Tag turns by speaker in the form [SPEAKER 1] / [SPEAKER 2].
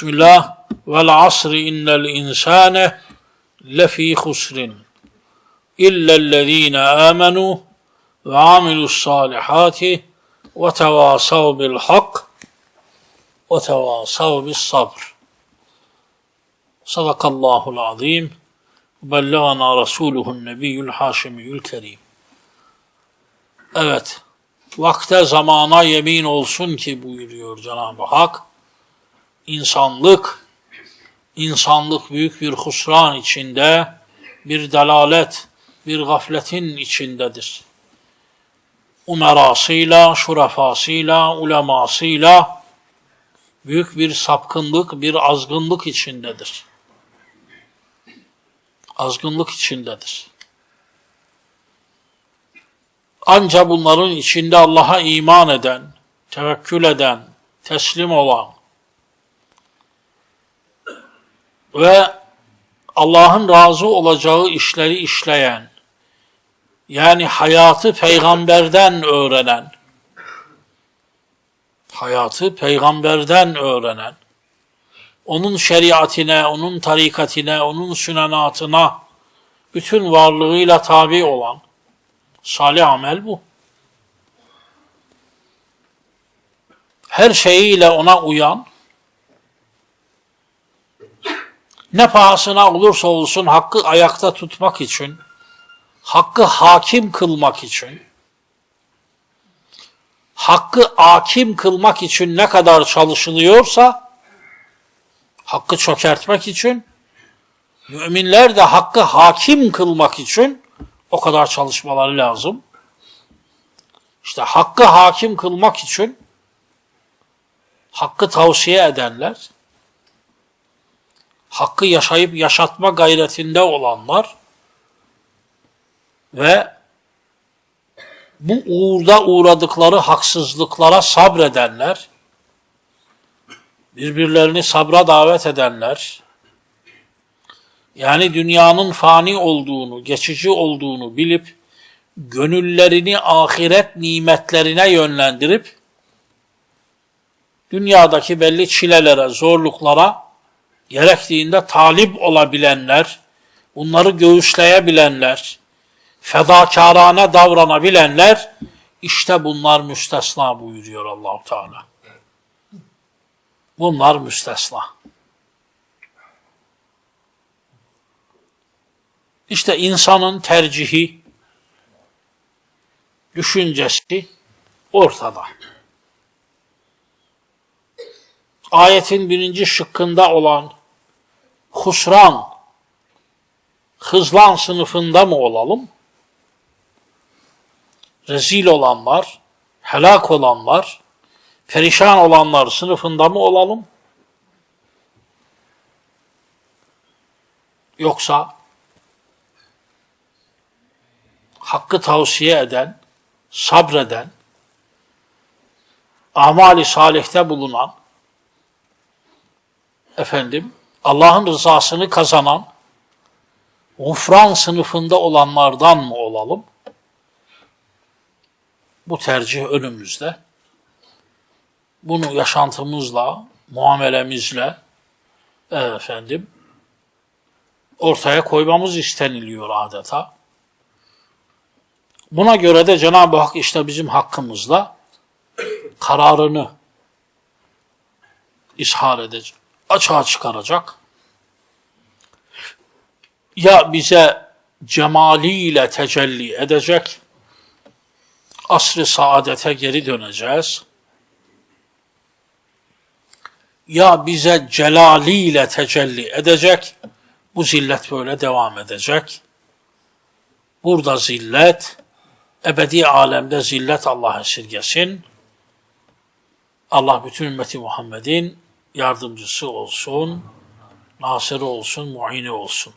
[SPEAKER 1] Bismillah. Vel asri innel insane lefî husrin. İllellezîne âmenû ve amilus salihati ve tevâsav bil hak ve tevâsav bis sabr. Sadakallahul azim. Bellagana Resuluhun Nebiyyül Haşimiyül Kerim. Evet. Vakte zamana yemin olsun ki buyuruyor Cenab-ı Hak. İnsanlık, insanlık büyük bir husran içinde, bir delalet, bir gafletin içindedir. Umerasıyla, şurafasıyla, ulemasıyla büyük bir sapkınlık, bir azgınlık içindedir. Azgınlık içindedir. Ancak bunların içinde Allah'a iman eden, tevekkül eden, teslim olan ve Allah'ın razı olacağı işleri işleyen, yani hayatı peygamberden öğrenen, hayatı peygamberden öğrenen, onun şeriatine, onun tarikatine, onun sünenatına bütün varlığıyla tabi olan salih amel bu. Her şeyiyle ona uyan, ne pahasına olursa olsun hakkı ayakta tutmak için, hakkı hakim kılmak için, hakkı hakim kılmak için ne kadar çalışılıyorsa, hakkı çökertmek için, müminler de hakkı hakim kılmak için o kadar çalışmaları lazım. İşte hakkı hakim kılmak için hakkı tavsiye edenler, hakkı yaşayıp yaşatma gayretinde olanlar ve bu uğurda uğradıkları haksızlıklara sabredenler, birbirlerini sabra davet edenler, yani dünyanın fani olduğunu, geçici olduğunu bilip, gönüllerini ahiret nimetlerine yönlendirip, dünyadaki belli çilelere, zorluklara gerektiğinde talip olabilenler, bunları göğüsleyebilenler, fedakarane davranabilenler, işte bunlar müstesna buyuruyor Allahu Teala. Bunlar müstesna. İşte insanın tercihi, düşüncesi ortada. Ayetin birinci şıkkında olan husran, hızlan sınıfında mı olalım? Rezil olanlar, helak olanlar, perişan olanlar sınıfında mı olalım? Yoksa hakkı tavsiye eden, sabreden, amali salihte bulunan, efendim, Allah'ın rızasını kazanan, gufran sınıfında olanlardan mı olalım? Bu tercih önümüzde. Bunu yaşantımızla, muamelemizle, efendim, ortaya koymamız isteniliyor adeta. Buna göre de Cenab-ı Hak işte bizim hakkımızda kararını ishar edecek, açığa çıkaracak. Ya bize cemaliyle tecelli edecek, asr-ı saadete geri döneceğiz. Ya bize celaliyle tecelli edecek, bu zillet böyle devam edecek. Burada zillet, ebedi alemde zillet Allah esirgesin. Allah bütün ümmeti Muhammed'in yardımcısı olsun, nasırı olsun, muini olsun.